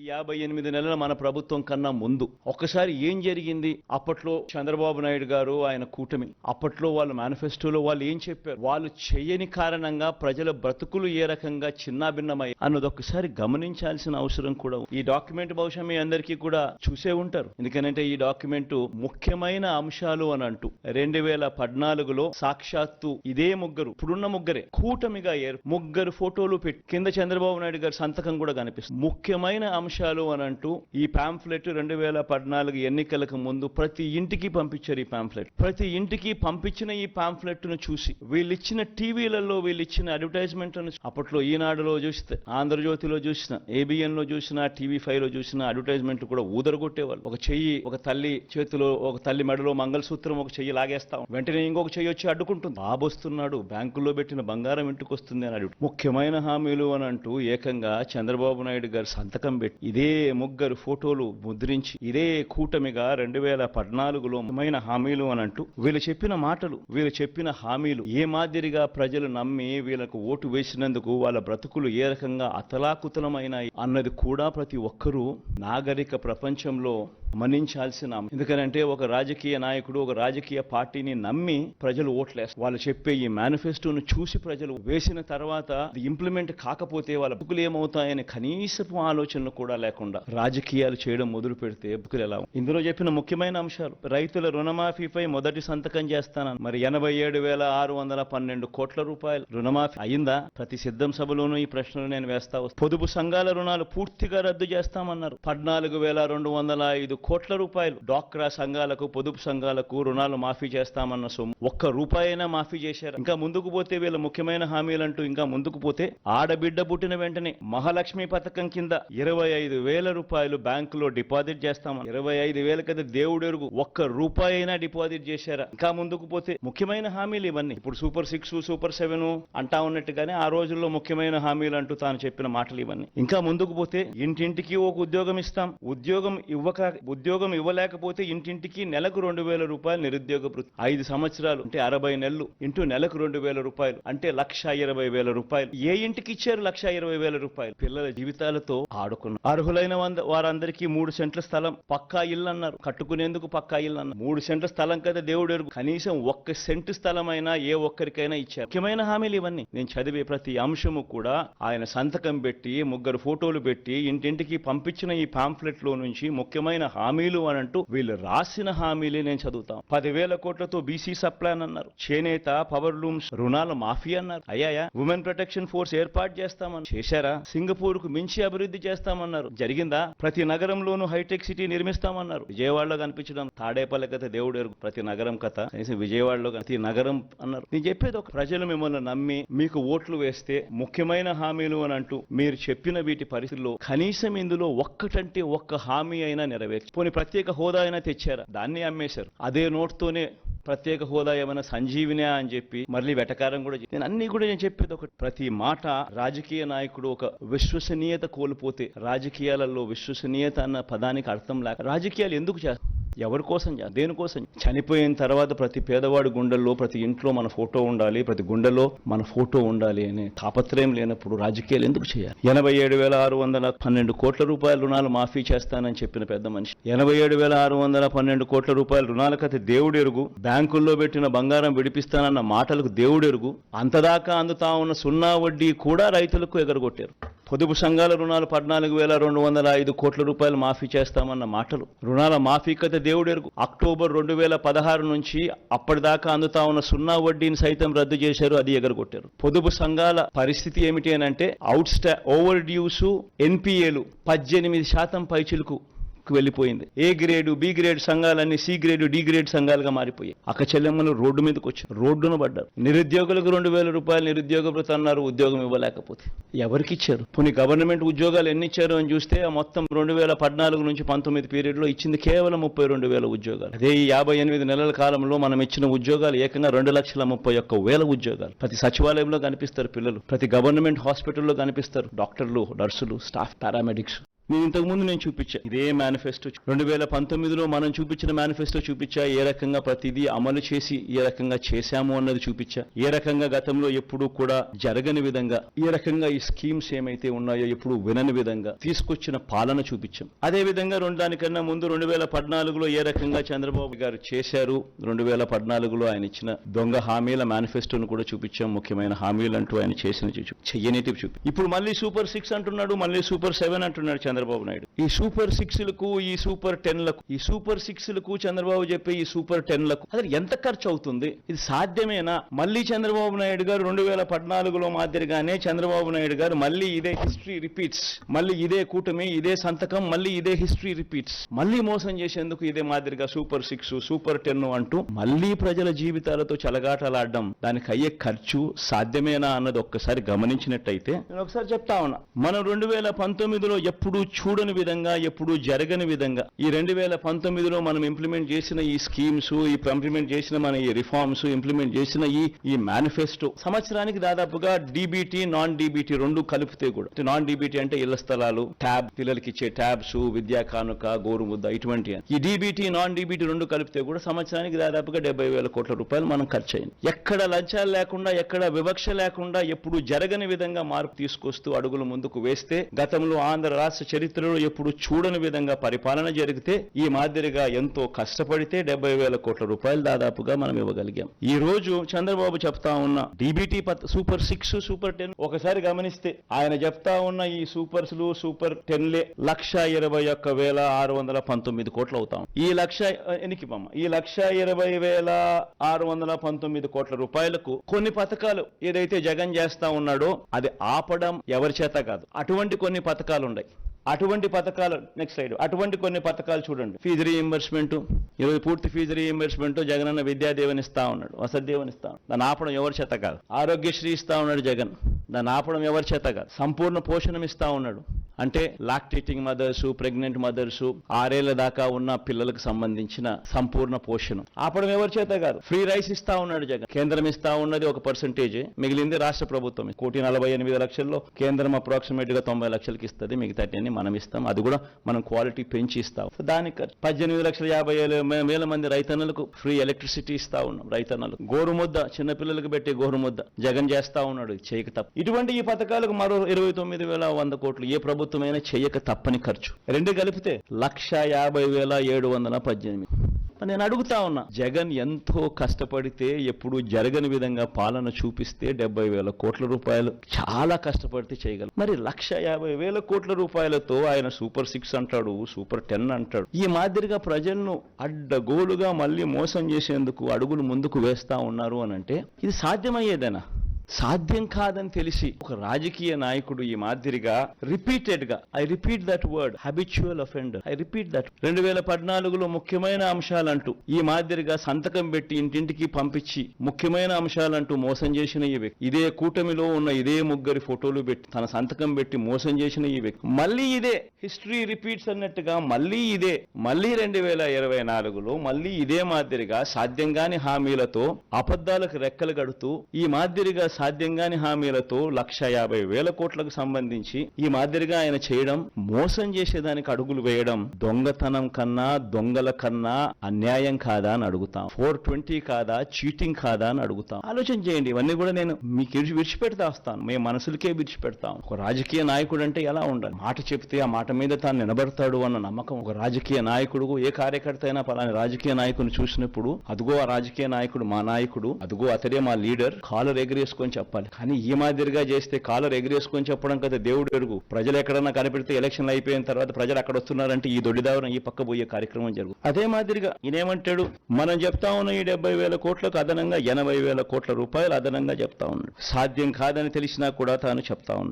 ఈ యాభై ఎనిమిది నెలల మన ప్రభుత్వం కన్నా ముందు ఒక్కసారి ఏం జరిగింది? అప్పట్లో చంద్రబాబు నాయుడు గారు ఆయన కూటమి. అప్పట్లో వాళ్ళ మేనిఫెస్టోలో వాళ్ళు ఏం చెప్పారు? వాళ్ళు చేయని కారణంగా ప్రజల బ్రతుకులు ఏ రకంగా చిన్నాభిన్నమై అన్నది ఒక్కసారి గమనించాల్సిన అవసరం కూడా ఈ డాక్యుమెంట్ బహుశా మీ అందరికీ కూడా చూసే ఉంటారు. ఎందుకంటే ఈ డాక్యుమెంట్ ముఖ్యమైన అంశాలు అని అంటూ రెండు వేల పద్నాలుగులో సాక్షాత్తు ఇదే ముగ్గురు ఇప్పుడున్న ముగ్గురే కూటమిగా ఏర్ ముగ్గురు ఫోటోలు పెట్టి కింద చంద్రబాబు నాయుడు గారి సంతకం కూడా కనిపిస్తుంది. ముఖ్యమైన అంశాలు అని అంటూ ఈ పాంఫ్లెట్ రెండు వేల పద్నాలుగు ఎన్నికలకు ముందు ప్రతి ఇంటికి పంపించారు ఈ పాంఫ్లెట్. ప్రతి ఇంటికి పంపించిన ఈ పాంఫ్లెట్ను చూసి వీళ్ళిచ్చిన టీవీలలో వీళ్ళు ఇచ్చిన అడ్వర్టైజ్మెంట్ అప్పట్లో ఈనాడులో చూస్తే ఆంధ్రజ్యోతిలో చూసిన ఏబిఎన్లో చూసిన టీవీ ఫైవ్లో చూసిన అడ్వర్టైజ్మెంట్ కూడా ఊదరగొట్టేవాళ్ళు. ఒక చెయ్యి ఒక తల్లి చేతిలో ఒక తల్లి మెడలో మంగళసూత్రం ఒక చెయ్యి లాగేస్తాం వెంటనే ఇంకొక చెయ్యి వచ్చి అడ్డుకుంటుంది. బాబు వస్తున్నాడు బ్యాంకుల్లో పెట్టిన బంగారం ఇంటికి వస్తుంది అని అడుగు ముఖ్యమైన హామీలు అని అంటూ ఏకంగా చంద్రబాబు నాయుడు గారు సంతకం పెట్టి ఇదే ముగ్గురు ఫోటోలు ముద్రించి ఇదే కూటమిగా రెండు వేల పద్నాలుగులో ముఖ్యమైన హామీలు అని అంటూ వీళ్ళు చెప్పిన మాటలు వీళ్ళు చెప్పిన హామీలు ఏ మాదిరిగా ప్రజలు నమ్మి వీళ్ళకు ఓటు వేసినందుకు వాళ్ళ బ్రతుకులు ఏ రకంగా అతలాకుతలమైనాయి అన్నది కూడా ప్రతి ఒక్కరూ నాగరిక ప్రపంచంలో మన్నించాల్సిన ఎందుకంటే ఒక రాజకీయ నాయకుడు ఒక రాజకీయ పార్టీని నమ్మి ప్రజలు ఓట్లేస్తారు. వాళ్ళు చెప్పే ఈ మేనిఫెస్టోను చూసి ప్రజలు వేసిన తర్వాత ఇంప్లిమెంట్ కాకపోతే వాళ్ళ బుక్కులు ఏమవుతాయని కనీసపు ఆలోచనలు కూడా లేకుండా రాజకీయాలు చేయడం మొదలు పెడితే బుక్కులు ఎలా ఇందులో చెప్పిన ముఖ్యమైన అంశాలు. రైతుల రుణమాఫీపై మొదటి సంతకం చేస్తానని. మరి ఎనభై ఏడు వేల ఆరు వందల పన్నెండు కోట్ల రూపాయలు రుణమాఫీ అయిందా? ప్రతి సిద్ధం సభలోనూ ఈ ప్రశ్నలు నేను వేస్తా. పొదుపు సంఘాల రుణాలు పూర్తిగా రద్దు చేస్తామన్నారు. పద్నాలుగు వేల రెండు వందల ఐదు కోట్ల రూపాయలు డాక్రా సంఘాలకు పొదుపు సంఘాలకు రుణాలు మాఫీ చేస్తామన్న సొమ్ము. ఒక్క రూపాయైనా మాఫీ చేశారు? ఇంకా ముందుకు పోతే వీళ్ళ ముఖ్యమైన హామీలంటూ ఇంకా ముందుకు పోతే ఆడబిడ్డ పుట్టిన వెంటనే మహాలక్ష్మి పథకం కింద ఇరవై ఐదు వేల రూపాయలు బ్యాంకులో డిపాజిట్ చేస్తామని ఇరవై ఐదు వేల కదా దేవుడెరుగు ఒక్క రూపాయి అయినా డిపాజిట్ చేశారా? ఇంకా ముందుకు పోతే ముఖ్యమైన హామీలు ఇవన్నీ. ఇప్పుడు సూపర్ సిక్స్ సూపర్ సెవెన్ అంటా ఉన్నట్టుగానే ఆ రోజుల్లో ముఖ్యమైన హామీలు అంటూ తాను చెప్పిన మాటలు ఇవన్నీ. ఇంకా ముందుకు పోతే ఇంటింటికి ఒక ఉద్యోగం ఇస్తాం. ఉద్యోగం ఇవ్వక ఉద్యోగం ఇవ్వలేకపోతే ఇంటింటికి నెలకు రెండు వేల రూపాయలు నిరుద్యోగ వృత్తి ఐదు సంవత్సరాలు అంటే అరవై నెలలు ఇంటూ నెలకు రెండు వేల రూపాయలు అంటే లక్ష ఇరవై వేల రూపాయలు. ఏ ఇంటికి ఇచ్చారు లక్ష ఇరవై వేల రూపాయలు? పిల్లల జీవితాలతో ఆడుకున్నారు అర్హులైన వంద- వారందరికీ మూడు సెంట్ల స్థలం. పక్కా ఇల్లు అన్నారు కట్టుకునేందుకు పక్కా ఇల్లు అన్నారు మూడు సెంట్ల స్థలం కదా దేవుడు ఎరుగు. కనీసం ఒక్క సెంట్ స్థలం అయినా ఏ ఒక్కరికైనా ఇచ్చారు. ముఖ్యమైన హామీలు ఇవన్నీ. నేను చదివే ప్రతి అంశము కూడా ఆయన సంతకం పెట్టి ముగ్గురు ఫోటోలు పెట్టి ఇంటింటికి పంపించిన ఈ పాంఫ్లెట్లో నుంచి ముఖ్యమైన హామీలు అని అంటూ వీళ్ళు రాసిన హామీలే నేను చదువుతాం. పదివేల కోట్లతో బీసీ సప్లై అని అన్నారు. చేనేత పవర్ లూమ్స్ రుణాల మాఫీ అన్నారు. అయ్యాయా ఉమెన్ ప్రొటెక్షన్ ఫోర్స్ ఏర్పాటు చేస్తామని. చేశారా? సింగపూర్కు మించి అభివృద్ధి చేస్తామన్నారు. జరిగిందా? ప్రతి నగరంలోనూ హైటెక్ సిటీ నిర్మిస్తామన్నారు. విజయవాడలో కనిపించడం తాడేపల్లి కథ దేవుడు ఎరుగు. ప్రతి నగరం కథ. కనీసం విజయవాడలో ప్రతి నగరం అన్నారు. నేను చెప్పేది ఒక ప్రజలు మిమ్మల్ని నమ్మి మీకు ఓట్లు వేస్తే ముఖ్యమైన హామీలు అని అంటూ మీరు చెప్పిన వీటి పరిస్థితుల్లో కనీసం ఇందులో ఒక్కటంటే ఒక్క హామీ అయినా పోనీ ప్రత్యేక హోదా అయినా తెచ్చారా? దాన్ని అమ్మేశారు. అదే నోట్తోనే ప్రత్యేక హోదా ఏమైనా సంజీవినే అని చెప్పి మళ్ళీ వెటకారం కూడా నేను అన్ని కూడా నేను చెప్పేది ఒకటి. ప్రతి మాట రాజకీయ నాయకుడు ఒక విశ్వసనీయత కోల్పోతే రాజకీయాలలో విశ్వసనీయత అన్న పదానికి అర్థం లేక రాజకీయాలు ఎందుకు చేస్తారు ఎవరి కోసం దేనికోసం చనిపోయిన తర్వాత ప్రతి పేదవాడి గుండెల్లో ప్రతి ఇంట్లో మన ఫోటో ఉండాలి ప్రతి గుండెలో మన ఫోటో ఉండాలి అనే తాపత్రయం లేనప్పుడు రాజకీయాలు ఎందుకు చేయాలి? ఎనభై ఏడు వేల ఆరు వందల పన్నెండు కోట్ల రూపాయల రుణాలు మాఫీ చేస్తానని చెప్పిన పెద్ద మనిషి. ఎనభై ఏడు వేల ఆరు వందల పన్నెండు కోట్ల రూపాయల రుణాల కథ దేవుడు ఎరుగు బ్యాంకుల్లో పెట్టిన బంగారం విడిపిస్తానన్న మాటలకు దేవుడు ఎరుగు అంతదాకా అందుతా ఉన్న సున్నా వడ్డీ కూడా రైతులకు ఎగరగొట్టారు. పొదుపు సంఘాల రుణాలు పద్నాలుగు వేల రెండు వందల ఐదు కోట్ల రూపాయలు మాఫీ చేస్తామన్న మాటలు. రుణాల మాఫీ కథ దేవుడెరుగు. అక్టోబర్ రెండు వేల పదహారు నుంచి అప్పటిదాకా అందుతా ఉన్న సున్నా వడ్డీని సైతం రద్దు చేశారు అది ఎగరగొట్టారు. పొదుపు సంఘాల పరిస్థితి ఏమిటి అని అంటే అవుట్ స్టా ఓవర్ డ్యూస్ ఎన్పిఏలు పద్దెనిమిది శాతం పైచిలకు కు వెళ్ళిపోయింది. ఏ గ్రేడు బి గ్రేడ్ సంఘాలన్నీ సి గ్రేడు డి గ్రేడ్ సంఘాలుగా మారిపోయాయి. అక్క చెల్లెమ్మలు రోడ్డు మీదకి వచ్చారు. రోడ్డున పడ్డారు. నిరుద్యోగులకు రెండు వేల రూపాయలు నిరుద్యోగ అన్నారు ఉద్యోగం ఇవ్వలేకపోతే. ఎవరికి ఇచ్చారు కొన్ని గవర్నమెంట్ ఉద్యోగాలు ఎన్ని ఇచ్చారు అని చూస్తే మొత్తం రెండు వేల పద్నాలుగు నుంచి పంతొమ్మిది పీరియడ్లో ఇచ్చింది కేవలం ముప్పై రెండు వేల ఉద్యోగాలు. అదే ఈ యాభై ఎనిమిది నెలల కాలంలో మనం ఇచ్చిన ఉద్యోగాలు ఏకంగా రెండు లక్షల ముప్పై ఒక్క వేల ఉద్యోగాలు. ప్రతి సచివాలయంలో కనిపిస్తారు పిల్లలు. ప్రతి గవర్నమెంట్ హాస్పిటల్లో కనిపిస్తారు డాక్టర్లు నర్సులు స్టాఫ్ పారామెడిక్స్. నేను ఇంతకు ముందు నేను చూపించా. ఇదే మేనిఫెస్టో రెండు వేల పంతొమ్మిదిలో మనం చూపించిన మేనిఫెస్టో చూపించా. ఏ రకంగా ప్రతిదీ అమలు చేసి ఏ రకంగా చేశాము అన్నది చూపించా. ఏ రకంగా గతంలో ఎప్పుడూ కూడా జరగని విధంగా ఏ రకంగా ఈ స్కీమ్స్ ఏమైతే ఉన్నాయో ఎప్పుడు వినని విధంగా తీసుకొచ్చిన పాలన చూపించాం. అదే విధంగా రెండు దానికన్నా ముందు రెండు వేల పద్నాలుగులో ఏ రకంగా చంద్రబాబు గారు చేశారు రెండు వేల పద్నాలుగులో ఆయన ఇచ్చిన దొంగ హామీల మేనిఫెస్టోను కూడా చూపించాం. ముఖ్యమైన హామీలు అంటూ ఆయన చేసిన చూ- చెయ్యనిటివి చూపి ఇప్పుడు మళ్ళీ సూపర్ సిక్స్ అంటున్నాడు మళ్ళీ సూపర్ సెవెన్ అంటున్నాడు చంద్రబాబు నాయుడు. ఈ సూపర్ సిక్స్లకు ఈ సూపర్ టెన్లకు ఈ సూపర్ సిక్స్లకు చంద్రబాబు చెప్పే ఈ సూపర్ టెన్లకు అసలు ఎంత ఖర్చు అవుతుంది? ఇది సాధ్యమేనా? మళ్ళీ చంద్రబాబు నాయుడు గారు రెండు వేల పద్నాలుగులో మాదిరిగానే చంద్రబాబు నాయుడు గారు మళ్ళీ ఇదే హిస్టరీ రిపీట్స్ మళ్ళీ ఇదే కూటమి ఇదే సంతకం మళ్ళీ ఇదే హిస్టరీ రిపీట్స్ మళ్ళీ మోసం చేసేందుకు ఇదే మాదిరిగా సూపర్ సిక్స్ సూపర్ టెన్ అంటూ మళ్ళీ ప్రజల జీవితాలతో చలగాటలాడడం దానికి అయ్యే ఖర్చు సాధ్యమేనా అన్నది ఒక్కసారి గమనించినట్టయితే నేను ఒకసారి చెప్తా ఉన్నా. మనం రెండు వేల పంతొమ్మిదిలో ఎప్పుడూ చూడని విధంగా ఎప్పుడూ జరగని విధంగా. ఈ రెండు వేల పంతొమ్మిదిలో మనం ఇంప్లిమెంట్ చేసిన ఈ స్కీమ్స్ ఈ ఇంప్లిమెంట్ చేసిన మన ఈ రిఫార్మ్స్ ఇంప్లిమెంట్ చేసిన ఈ ఈ మేనిఫెస్టో సంవత్సరానికి దాదాపుగా డీబీటీ నాన్ డీబీటీ రెండు కలిపితే కూడా. నాన్ డీబీటీ అంటే ఇళ్ళ స్థలాలు ట్యాబ్ పిల్లలకి ఇచ్చే ట్యాబ్స్ విద్యా కానుక గోరుముద్ద ఇటువంటి ఈ డీబీటీ నాన్ డీబీటీ రెండు కలిపితే కూడా సంవత్సరానికి దాదాపుగా డెబ్బై వేల కోట్ల రూపాయలు మనం ఖర్చు అయింది. ఎక్కడ లంచాలు లేకుండా ఎక్కడ వివక్ష లేకుండా ఎప్పుడు జరగని విధంగా మార్పు తీసుకొస్తూ అడుగులు ముందుకు వేస్తే గతంలో ఆంధ్ర రాష్ట్ర చరిత్రలో ఎప్పుడు చూడని విధంగా పరిపాలన జరిగితే ఈ మాదిరిగా ఎంతో కష్టపడితే డెబ్బై వేల కోట్ల రూపాయలు దాదాపుగా మనం ఇవ్వగలిగాం. ఈ రోజు చంద్రబాబు చెప్తా ఉన్న DBT super six super ten ఒకసారి గమనిస్తే ఆయన చెప్తా ఉన్న ఈ సూపర్స్లు సూపర్ టెన్లే లక్ష ఇరవై ఒక్క వేల ఆరు వందల పంతొమ్మిది కోట్లు అవుతాం. ఈ లక్ష ఎనికి పమ్మ ఈ లక్ష ఇరవై వేల ఆరు వందల పంతొమ్మిది కోట్ల రూపాయలకు కొన్ని పథకాలు ఏదైతే జగన్ చేస్తా ఉన్నాడో అది ఆపడం ఎవరి చేత కాదు. అటువంటి కొన్ని పథకాలు ఉన్నాయి అటువంటి పథకాలు నెక్స్ట్ సైడ్ అటువంటి కొన్ని పథకాలు చూడండి. ఫీజు రీఎంబర్స్మెంట్ ఈరోజు పూర్తి ఫీజు రీఎంబర్స్మెంట్ జగనన్న విద్యాదేవని ఇస్తా ఉన్నాడు వసతిదేవని ఇస్తా ఉన్నాడు. దాన్ని ఆపడం ఎవరి చేత కాదు. ఆరోగ్యశ్రీ ఇస్తా ఉన్నాడు జగన్. దాన్ని ఆపడం ఎవరి చేత కాదు. సంపూర్ణ పోషణం ఇస్తా ఉన్నాడు. అంటే లాక్టేటింగ్ మదర్స్ ప్రెగ్నెంట్ మదర్స్ ఆరేళ్ళ దాకా ఉన్న పిల్లలకు సంబంధించిన సంపూర్ణ పోషణం. ఆపడం ఎవరి చేత కాదు. ఫ్రీ రైస్ ఇస్తా ఉన్నాడు జగన్. కేంద్రం ఇస్తా ఉన్నది ఒక పర్సంటేజ్ మిగిలింది రాష్ట్ర ప్రభుత్వం. కోటి నలభై ఎనిమిది లక్షల్లో కేంద్రం అప్రాక్సిమేట్గా తొంభై లక్షలకి ఇస్తుంది. మిగతా మనం ఇస్తాం. అది కూడా మనం క్వాలిటీ పెంచి ఇస్తాం. దానికి ఖర్చు. పద్దెనిమిది లక్షల యాభై ఏళ్ళ వేల మంది రైతన్నలకు ఫ్రీ ఎలక్ట్రిసిటీ ఇస్తా ఉన్నాం రైతన్నలకు గోరుముద్ద చిన్నపిల్లలకు పెట్టే గోరుముద్ద జగన్ చేస్తా ఉన్నాడు. చేయక తప్ప. ఇటువంటి ఈ పథకాలకు మరో ఇరవై తొమ్మిది వేల వంద కోట్లు ఏ ప్రభుత్వం ప్రభుత్వమైనా చేయక తప్పని ఖర్చు. రెండు కలిపితే లక్ష యాభై వేల ఏడు వందల పద్దెనిమిది. నేను అడుగుతా ఉన్నా జగన్ ఎంతో కష్టపడితే ఎప్పుడు జరగని విధంగా పాలన చూపిస్తే డెబ్బై వేల కోట్ల రూపాయలు చాలా కష్టపడితే చేయగలరు మరి లక్ష యాభై వేల కోట్ల రూపాయలతో ఆయన సూపర్ సిక్స్ అంటాడు సూపర్ టెన్ అంటాడు. ఈ మాదిరిగా ప్రజలను అడ్డగోలుగా మళ్ళీ మోసం చేసేందుకు అడుగులు ముందుకు వేస్తా ఉన్నారు అని అంటే ఇది సాధ్యమయ్యేదేనా? సాధ్యం కాదని తెలిసి ఒక రాజకీయ నాయకుడు ఈ మాదిరిగా రిపీటెడ్గా I repeat that word habitual offender I repeat that రెండు వేల పద్నాలుగులో ముఖ్యమైన అంశాలంటూ ఈ మాదిరిగా సంతకం పెట్టి ఇంటింటికి పంపించి ముఖ్యమైన అంశాలంటూ మోసం చేసిన ఈ వ్యక్తి ఇదే కూటమిలో ఉన్న ఇదే ముగ్గురి ఫోటోలు పెట్టి తన సంతకం పెట్టి మోసం చేసిన ఈ వ్యక్తి మళ్ళీ ఇదే హిస్టరీ రిపీట్స్ అన్నట్టుగా మళ్ళీ ఇదే మళ్ళీ రెండు వేల ఇరవై నాలుగులో మళ్ళీ ఇదే మాదిరిగా సాధ్యంగాని హామీలతో అబద్ధాలకు రెక్కలు గడుతూ ఈ మాదిరిగా సాధ్యం కాని హామీలతో లక్ష యాభై వేల కోట్లకు సంబంధించి ఈ మాదిరిగా ఆయన చేయడం మోసం చేసేదానికి అడుగులు వేయడం దొంగతనం కన్నా దొంగల కన్నా అన్యాయం కాదా అని అడుగుతాం. ఫోర్ ట్వంటీ కాదా చీటింగ్ కాదా అని అడుగుతాం. ఆలోచన చేయండి ఇవన్నీ కూడా నేను మీకు విడిచి- విడిచిపెడతా వస్తాను. మీ మనసులకే విడిచిపెడతాం ఒక రాజకీయ నాయకుడు అంటే ఎలా ఉండాలి? మాట చెప్తే ఆ మాట మీద తాను నిలబడతాడు అన్న నమ్మకం ఒక రాజకీయ నాయకుడు ఏ కార్యకర్త అయినా పలాని రాజకీయ నాయకుని చూసినప్పుడు అదిగో ఆ రాజకీయ నాయకుడు మా నాయకుడు అదిగో అతడే మా లీడర్ కాలర్ ఎగరేసుకొని చెప్పాలి. కానీ ఈ మాదిరిగా చేస్తే కాలర్ ఎగరేసుకొని చెప్పడం కదా దేవుడు ఎరుగు. ప్రజలు ఎక్కడన్నా కనిపెడితే ఎలక్షన్లు అయిపోయిన తర్వాత ప్రజలు అక్కడ వస్తున్నారంటే ఈ దొడ్డిదావరం ఈ పక్క పోయే కార్యక్రమం జరుగు. అదే మాదిరిగా ఈయనేమంటాడు? మనం చెప్తా ఉన్న ఈ డెబ్బై వేల కోట్లకు అదనంగా ఎనభై వేల కోట్ల రూపాయలు అదనంగా చెప్తా ఉన్నాడు. సాధ్యం కాదని తెలిసినా కూడా తాను చెప్తా ఉన్నాడు.